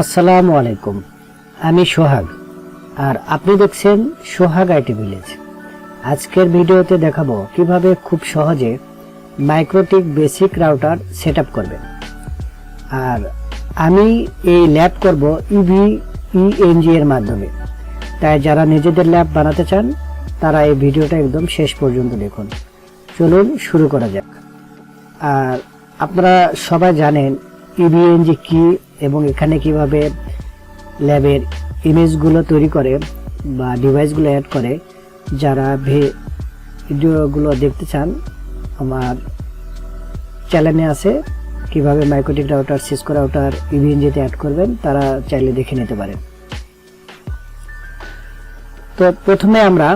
আসসালামু আলাইকুম। আমি সোহাগ। আর আপনি দেখছেন সোহাগ আইটি ভিলেজ। আজকের ভিডিওতে দেখাবো কীভাবে খুব সহজে MikroTik basic router set up করবেন। আর আমি এই ল্যাব করব ইভি ইএনজি এর মাধ্যমে। তাই যারা নিজেদের ল্যাব বানাতে চান, তারা এই ভিডিওটা একদম শেষ পর্যন্ত দেখুন। চলুন শুরু করা যাক। আর আপনারা সবাই জানেন ইভিএনজি কি এবং এখানে কীভাবে ল্যাবের ইমেজগুলো তৈরি করে বা ডিভাইসগুলো অ্যাড করে, যারা ভিডিওগুলো দেখতে চান, আমার চ্যানেলে আছে। কীভাবে মাইক্রোটিক রাউটার সিসকো রাউটার ইভিএনজিতে অ্যাড করবেন, তারা চাইলে দেখে নিতে পারেন। তো প্রথমে আমরা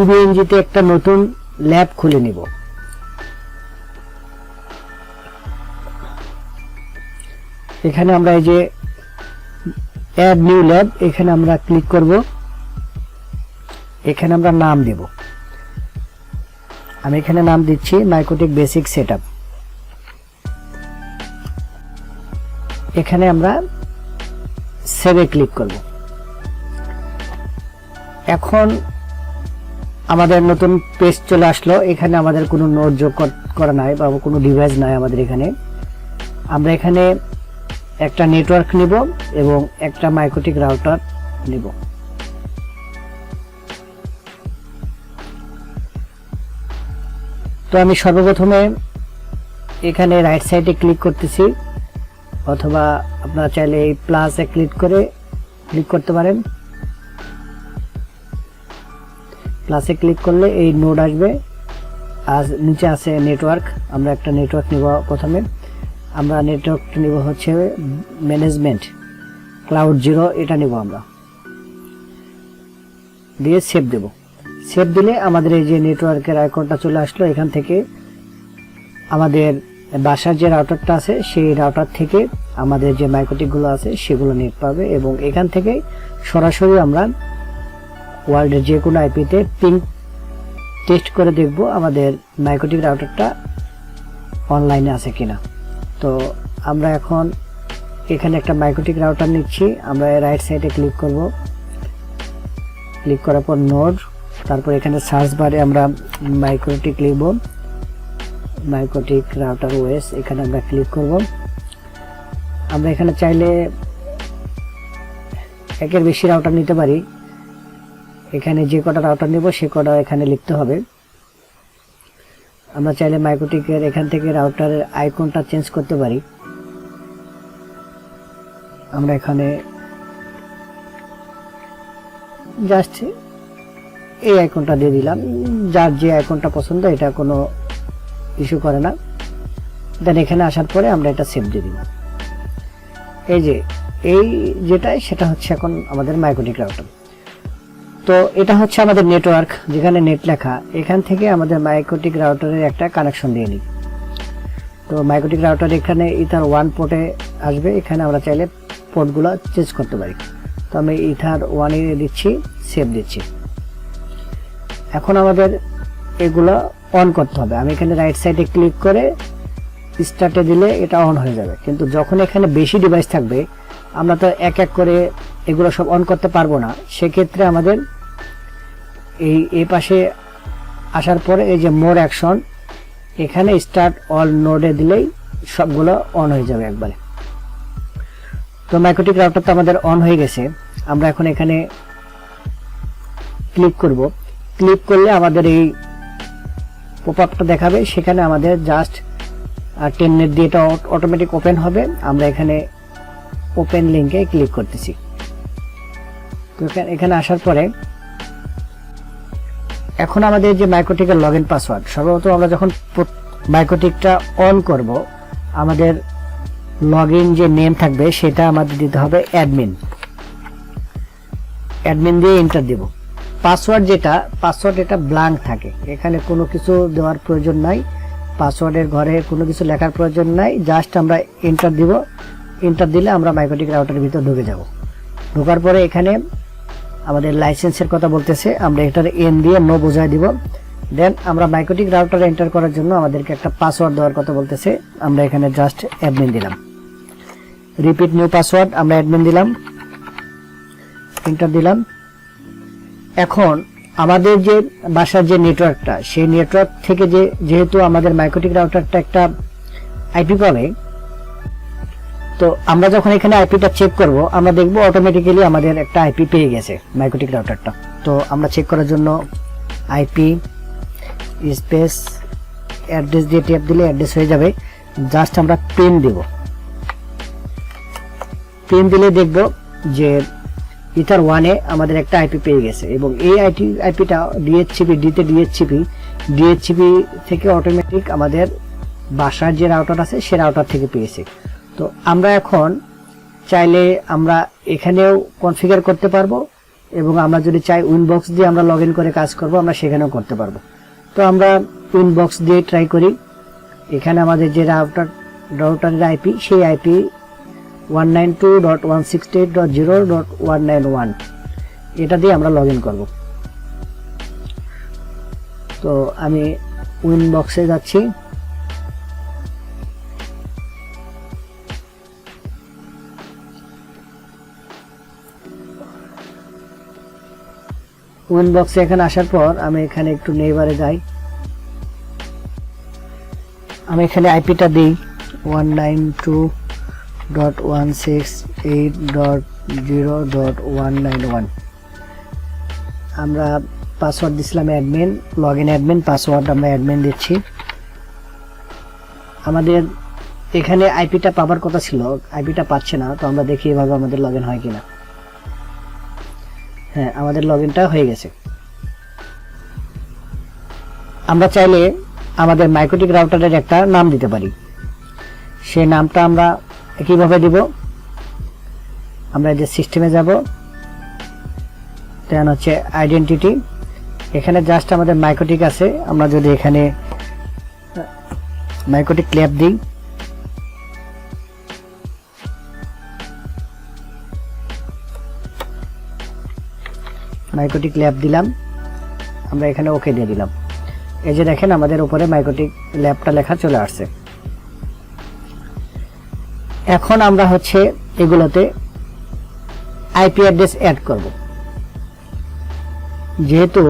ইভিএনজিতে একটা নতুন ল্যাব খুলে নিব। এখানে আমরা এই যে অ্যাড নিউ ল্যাব এখানে আমরা ক্লিক করব। এখানে আমরা নাম দেব। আমি এখানে নাম দিচ্ছি মাইক্রোটিক বেসিক সেটআপ এখানে আমরা সেভে ক্লিক করব। এখন আমাদের নতুন পেজ চলে আসলো। এখানে আমাদের কোনো নোট যোগ করা নাই বা কোনো ডিভাইস নাই আমাদের এখানে। আমরা এখানে একটা নেটওয়ার্ক নিব এবং একটা মাইক্রোটিক রাউটার নিব। তো আমি সর্বপ্রথমে এখানে রাইট সাইডে ক্লিক করতেছি, অথবা আপনারা চাইলে এই প্লাসে ক্লিক করে ক্লিক করতে পারেন। প্লাসে ক্লিক করলে এই নোড আসবে। আর নিচে আছে নেটওয়ার্ক আমরা একটা নেটওয়ার্ক নিব প্রথমে। আমরা নেটওয়ার্কটা নিব হচ্ছে ম্যানেজমেন্ট ক্লাউড জিরো এটা নিব আমরা। দিয়ে সেভ দেব। সেভ দিলে আমাদের এই যে নেটওয়ার্কের আইকনটা চলে আসলো এখান থেকে। আমাদের বাসার যে রাউটারটা আছে, সেই রাউটার থেকে আমাদের যে মাইক্রোটিকগুলো আছে, সেগুলো নেট পাবে এবং এখান থেকে সরাসরি আমরা ওয়ার্ল্ডের যে কোনো আইপিতে পিং টেস্ট করে দেখব আমাদের মাইক্রোটিক রাউটারটা অনলাইনে আছে কিনা। তো আমরা এখন এখানে একটা মাইক্রোটিক রাউটার নিচ্ছি। আমরা রাইট সাইডে ক্লিক করব। ক্লিক করার পর নোড তারপর এখানে সার্চ বারে আমরা মাইক্রোটিক লিখব। মাইক্রোটিক রাউটার ওয়েস, এখানে আমরা ক্লিক করব। আমরা এখানে চাইলে একের বেশি রাউটার নিতে পারি। এখানে যে কটা রাউটার নেব, সে কটা এখানে লিখতে হবে। আমরা চাইলে মাইক্রোটিকের এখান থেকে রাউটারের আইকনটা চেঞ্জ করতে পারি। আমরা এখানে জাস্ট এই আইকনটা দিয়ে দিলাম। যার যে আইকনটা পছন্দ, এটা কোনো ইস্যু করে না। দেন এখানে আসার পরে আমরা এটা সেভ দিয়ে দিলাম। এই যে, এই যেটাই, সেটা হচ্ছে এখন আমাদের মাইক্রোটিক রাউটার। তো এটা হচ্ছে আমাদের নেটওয়ার্ক যেখানে নেট লেখা। এখান থেকে আমাদের মাইক্রোটিক রাউটারের একটা কানেকশন দিয়ে নিই। তো মাইক্রোটিক রাউটার এখানে ইথার ওয়ান পোর্টে আসবে। এখানে আমরা চাইলে পোর্টগুলো চেঞ্জ করতে পারি। তো আমি ইথার ওয়ানে দিচ্ছি সেভ দিচ্ছি। এখন আমাদের এগুলো অন করতে হবে। আমি এখানে রাইট সাইডে ক্লিক করে স্টার্টে দিলে এটা অন হয়ে যাবে। কিন্তু যখন এখানে বেশি ডিভাইস থাকবে, আমরা তো এক এক করে এগুলো সব অন করতে পারব না। সেক্ষেত্রে আমাদের এই এই পাশে আসার পরে এই যে মোর অ্যাকশন, এখানে স্টার্ট অল নোডে দিলেই সবগুলো অন হয়ে যাবে একবারে। তো মাইক্রোটিক রাউটার তো আমাদের অন হয়ে গেছে। আমরা এখন এখানে ক্লিক করব। ক্লিক করলে আমাদের এই পপ আপটা দেখাবে। সেখানে আমাদের জাস্ট টেন নেট দিয়ে এটা অটোমেটিক ওপেন হবে। আমরা এখানে ওপেন লিঙ্কে ক্লিক করতেছি। তো এখানে আসার পরে এখন আমাদের যে মাইক্রোটিকের লগ ইন পাসওয়ার্ড সর্বপ্রথম আমরা যখন মাইক্রোটিকটা অন করব, আমাদের লগ ইন যে নেম থাকবে, সেটা আমাদের দিতে হবে অ্যাডমিন অ্যাডমিন দিয়ে এন্টার দেব। পাসওয়ার্ড যেটা পাসওয়ার্ড এটা ব্ল্যাঙ্ক থাকে। এখানে কোনো কিছু দেওয়ার প্রয়োজন নাই। পাসওয়ার্ডের ঘরে কোনো কিছু লেখার প্রয়োজন নাই। জাস্ট আমরা এন্টার দিব। এন্টার দিলে আমরা মাইক্রোটিক রাউটারের ভিতর ঢুকে যাব। ঢোকার পরে এখানে আমাদের লাইসেন্সের কথা বলতেছে, আমরা এটার এন দিয়ে নো বোঝাই দিব। দেন আমরা মাইক্রোটিক রাউটার এন্টার করার জন্য আমাদেরকে একটা পাসওয়ার্ড দেওয়ার কথা বলতেছে, আমরা এখানে জাস্ট অ্যাডমিন দিলাম। রিপিট নিউ পাসওয়ার্ড আমরা অ্যাডমিন দিলাম। এন্টার দিলাম। এখন আমাদের যে বাসার যে নেটওয়ার্কটা সেই নেটওয়ার্ক থেকে যে যেহেতু আমাদের মাইক্রোটিক রাউটারটা একটা আইপি পাবে তো আমরা যখন এখানে আইপিটা চেক করব, আমরা দেখব অটোমেটিক্যালি আমাদের একটা আইপি পেয়ে গেছে মাইক্রোটিক রাউটারটা তো আমরা চেক করার জন্য আইপি স্পেস অ্যাড্রেস দিয়ে ট্যাপ দিলে অ্যাড্রেস হয়ে যাবে। জাস্ট আমরা পিন দেব। পিন দিলে দেখব যে ইথার ওয়ানে আমাদের একটা আইপি পেয়ে গেছে এবং এই আইটি আইপিটা ডিএইচসিপি ডিতে ডিএইচসিপি ডিএইচসিপি থেকে অটোমেটিক আমাদের বাসার যে রাউটার আছে, সে রাউটার থেকে পেয়েছে। তো আমরা এখন চাইলে আমরা এখানেও কনফিগার করতে পারব এবং আমরা যদি চাই উইনবক্স দিয়ে আমরা লগ করে কাজ করব, আমরা সেখানেও করতে পারব। তো আমরা উইনবক্স দিয়ে ট্রাই করি। এখানে আমাদের যে রাউটার রাউটারের আইপি সেই IP one nine two dot one eight dot zero dot one nine one এটা দিয়ে আমরা লগ ইন করব। তো আমি উইনবক্সে যাচ্ছি। উইনবক্সে এখানে আসার পর আমি এখানে একটু নেইবারে যাই। আমি এখানে আইপিটা দিই। One nine two dot one six eight dot zero dot one nine one আমরা পাসওয়ার্ড দিছিলাম admin log in admin password আমরা অ্যাডমিন দিচ্ছি। আমাদের এখানে আইপিটা পাবার কথা ছিল আইপিটা পাচ্ছে না, তো আমরা দেখি এভাবে আমাদের লগ ইন হয় কিনা। হ্যাঁ আমাদের লগ হয়ে গেছে। আমরা চাইলে আমাদের মাইক্রোটিক রাউটারের একটা নাম দিতে পারি। সেই নামটা আমরা কীভাবে দিব? আমরা যে সিস্টেমে যাব। দেন হচ্ছে আইডেন্টিটি এখানে জাস্ট আমাদের মাইক্রোটিক আছে। আমরা যদি এখানে মাইক্রোটিক ক্ল্যাপ দিই মাইক্রোটিক ল্যাব দিলাম। আমরা এখানে ওকে দিয়ে দিলাম। এই যে দেখেন, আমাদের উপরে মাইক্রোটিক ল্যাবটা লেখা চলে আসছে। এখন আমরা হচ্ছে এগুলোতে আইপি অ্যাড্রেস অ্যাড করব। যেহেতু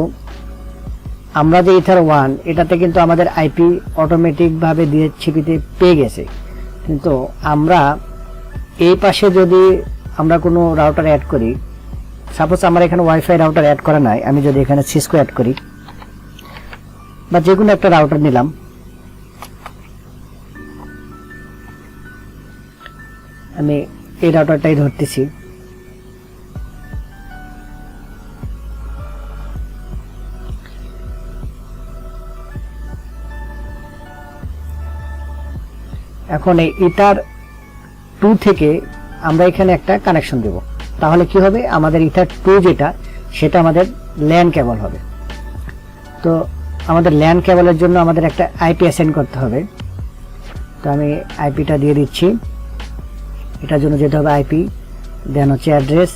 আমরা যে ইথার ওয়ান এটাতে কিন্তু আমাদের আইপি অটোমেটিকভাবে দিয়ে ছিপিতে পেয়ে গেছে। কিন্তু আমরা এই পাশে যদি আমরা কোনো রাউটার অ্যাড করি সাপোজ আমার এখানে ওয়াইফাই রাউটার অ্যাড করা নাই, আমি যদি এখানে সিসকো অ্যাড করি, বা যে কোনো একটা রাউটার নিলাম। আমি এই রাউটারটাই ধরতেছি। এখন এই ইটার টু থেকে আমরা এখানে একটা কানেকশন দেব। তাহলে কি হবে? আমাদের ইথার টু যেটা, সেটা আমাদের ল্যান কেবল হবে। তো আমাদের ল্যান কেবলের জন্য আমাদের একটা আইপি অ্যাসেন্ড করতে হবে। তো আমি আইপিটা দিয়ে দিচ্ছি। এটার জন্য যেতে হবে আইপি দেন হচ্ছে অ্যাড্রেস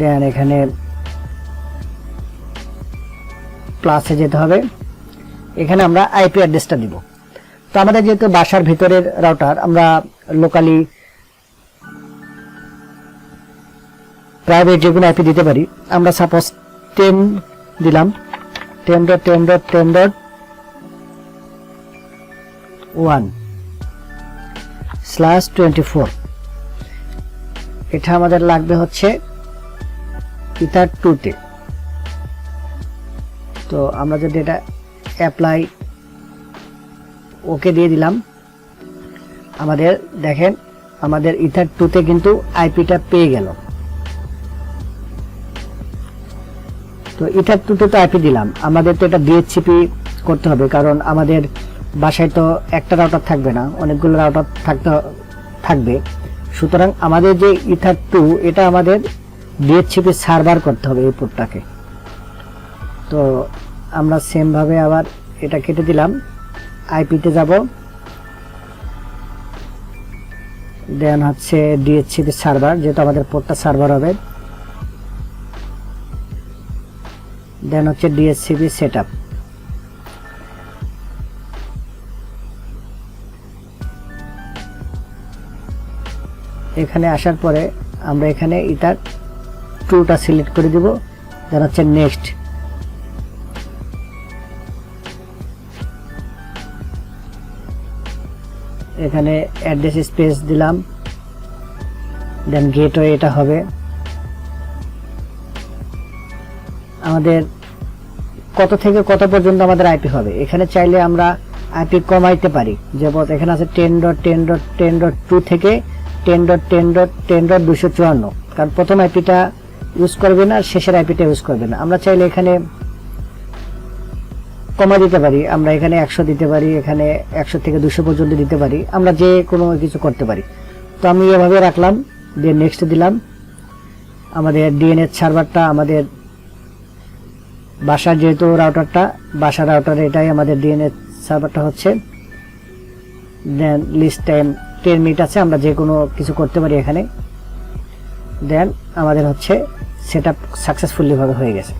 দেন এখানে প্লাসে যেতে হবে। এখানে আমরা আইপি অ্যাড্রেসটা দিব। তো আমাদের যেহেতু বাসার ভিতরের রাউটার আমরা লোকালি প্রাইভেট যে কোনো আইপি দিতে পারি, আমরা সাপোজ টেন দিলাম। Ten dot ten dot ten dot one slash twenty four এটা আমাদের লাগবে হচ্ছে ইথার টুতে তো আমরা যদি এটা অ্যাপ্লাই ওকে দিয়ে দিলাম, আমাদের দেখেন, আমাদের ইথার টুতে কিন্তু আইপিটা পেয়ে গেল। তো ইথার টুতে তো আইপি দিলাম। আমাদের তো এটা ডিএইচসিপি করতে হবে, কারণ আমাদের বাসায় তো একটা রাউটার থাকবে না, অনেকগুলো রাউটার থাকতে থাকবে। সুতরাং আমাদের যে ইথার টু এটা আমাদের ডিএইচসিপি সার্ভার করতে হবে এই পোর্টটাকে তো আমরা সেমভাবে আবার এটা কেটে দিলাম। আইপিতে যাব। দেন হচ্ছে ডিএইচসিপি সার্ভার যেহেতু আমাদের পোর্টটা সার্ভার হবে। দেন হচ্ছে ডিএসসিবি সেট আপ এখানে আসার পরে আমরা এখানে ইটার টুটা সিলেক্ট করে দিব যেন হচ্ছে নেক্সট এখানে অ্যাড্রেস স্পেস দিলাম, দেন গেটওয়ে এটা হবে। আমাদের কত থেকে কত পর্যন্ত আমাদের আইপি হবে? এখানে চাইলে আমরা আইপি কমাইতে পারি। যেমন এখানে আছে ten dot ten dot ten dot two থেকে ten dot ten dot ten dot দুশো চুয়ান্ন কারণ প্রথম আইপিটা ইউজ করবে না, শেষের আইপিটা ইউজ করবে না। আমরা চাইলে এখানে কমা দিতে পারি। আমরা এখানে একশো দিতে পারি, এখানে একশো থেকে দুশো পর্যন্ত দিতে পারি। আমরা যে কোনো কিছু করতে পারি। তো আমি এভাবে রাখলাম, দিয়ে নেক্সট দিলাম। আমাদের ডিএনএ সার্ভারটা আমাদের বাসার যেহেতু রাউটারটা বাসার রাউটার এটাই আমাদের ডিএনএ সার্ভারটা হচ্ছে। Then list time ten minute আছে, আমরা যে কোনো কিছু করতে পারি এখানে। দেন আমাদের হচ্ছে সেট আপ সাকসেসফুলি ভাবে হয়ে গেছে।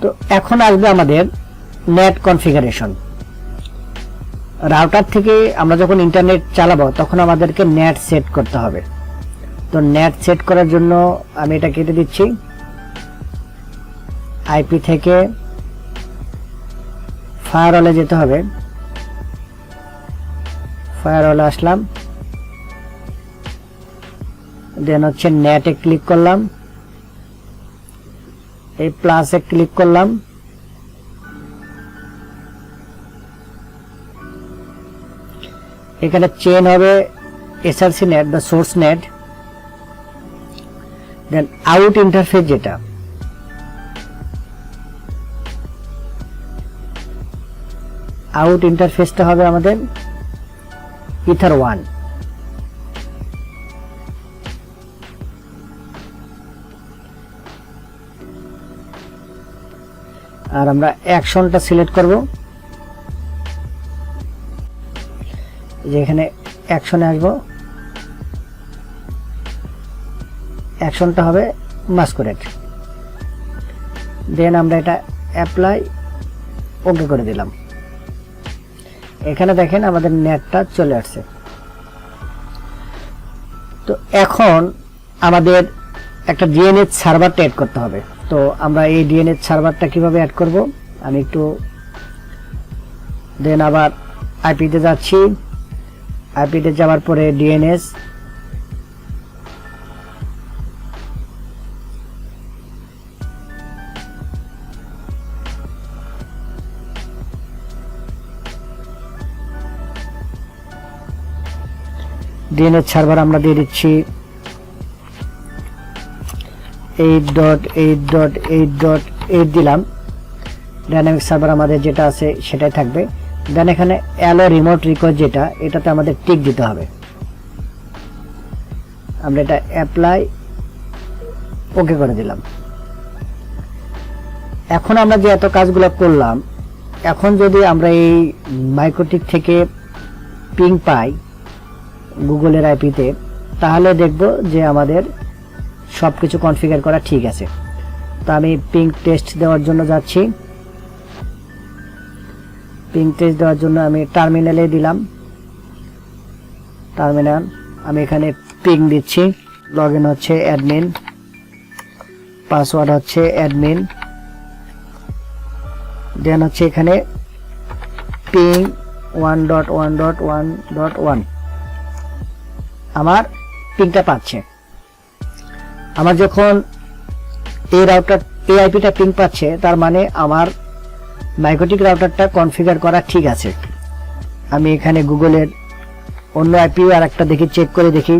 তো এখন আসবে আমাদের নেট কনফিগারেশন রাউটার থেকে আমরা যখন ইন্টারনেট চালাবো, তখন আমাদেরকে নেট সেট করতে হবে। তো নেট সেট করার জন্য আমি এটা কেটে দিচ্ছি। আইপি থেকে ফায়ারওয়ালে যেতে হবে। ফায়ারওয়ালে আসলাম। দেন হচ্ছে নেটে ক্লিক করলাম। এই প্লাসে ক্লিক করলাম। এখানে চেন হবে এসআরসি নেট বা source net then out interface যেটা। আউট ইন্টারফেসটা হবে আমাদের ইথার ওয়ান আর আমরা অ্যাকশনটা সিলেক্ট করব। যে এখানে অ্যাকশনে আসব। অ্যাকশনটা হবে মাস্কুরেট দেন আমরা এটা অ্যাপ্লাই ওকে করে দিলাম। এখানে দেখেন আমাদের নেটটা চলে আসছে। তো এখন আমাদের একটা ডিএনএ সার্ভারটা অ্যাড করতে হবে। তো আমরা এই ডিএনএ সার্ভারটা কীভাবে অ্যাড করব? আমি একটু দেন আবার আইপিতে যাচ্ছি। আইপিতে যাওয়ার পরে ডিএনএস ডিএনএস সার্ভার আমরা দিয়ে দিচ্ছি। Eight dot eight dot eight dot eight দিলাম। ডাইনামিক সার্ভার আমাদের যেটা আছে সেটাই থাকবে। দেন এখানে অ্যালো রিমোট রিকোয়েস্ট যেটা, এটাতে আমাদের টিক দিতে হবে। আমরা এটা অ্যাপ্লাই ওকে করে দিলাম। এখন আমরা যে এত কাজগুলো করলাম, এখন যদি আমরা এই মাইক্রোটিক থেকে পিং পাই গুগলের আইপিতে, তাহলে দেখব যে আমাদের সব কিছু কনফিগার করা ঠিক আছে। তো আমি পিঙ্ক টেস্ট দেওয়ার জন্য যাচ্ছি। পিঙ্ক টেস্ট দেওয়ার জন্য আমি টার্মিনালে দিলাম। টার্মিনাল আমি এখানে পিং দিচ্ছি। লগ ইন হচ্ছে অ্যাডমিন পাসওয়ার্ড হচ্ছে অ্যাডমিন দেন হচ্ছে এখানে ping one dot one dot one dot one আমার পিংটা পাচ্ছে। আমার যখন এই রাউটার এই আইপিটা পিং পাচ্ছে, তার মানে আমার মাইক্রোটিক রাউটারটা কনফিগার করা ঠিক আছে। আমি এখানে গুগলের অন্য আইপিও আর একটা দেখি চেক করে দেখি।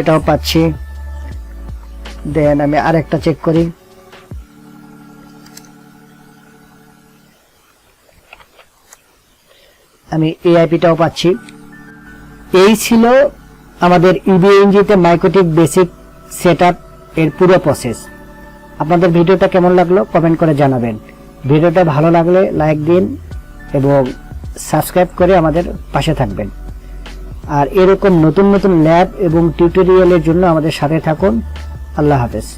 এটাও পাচ্ছি। দেন আমি আরেকটা চেক করি। আমি এই আইপিটাও পাচ্ছি। এই ছিল আমাদের ইবিএনজিতে মাইক্রোটিক বেসিক সেট এর পুরো প্রসেস আপনাদের ভিডিওটা কেমন লাগল কমেন্ট করে জানাবেন। ভিডিওটা ভালো লাগলে লাইক দিন এবং সাবস্ক্রাইব করে আমাদের পাশে থাকবেন। আর এরকম নতুন নতুন ল্যাব এবং টিউটোরিয়ালের জন্য আমাদের সাথে থাকুন। আল্লাহ হাফেজ।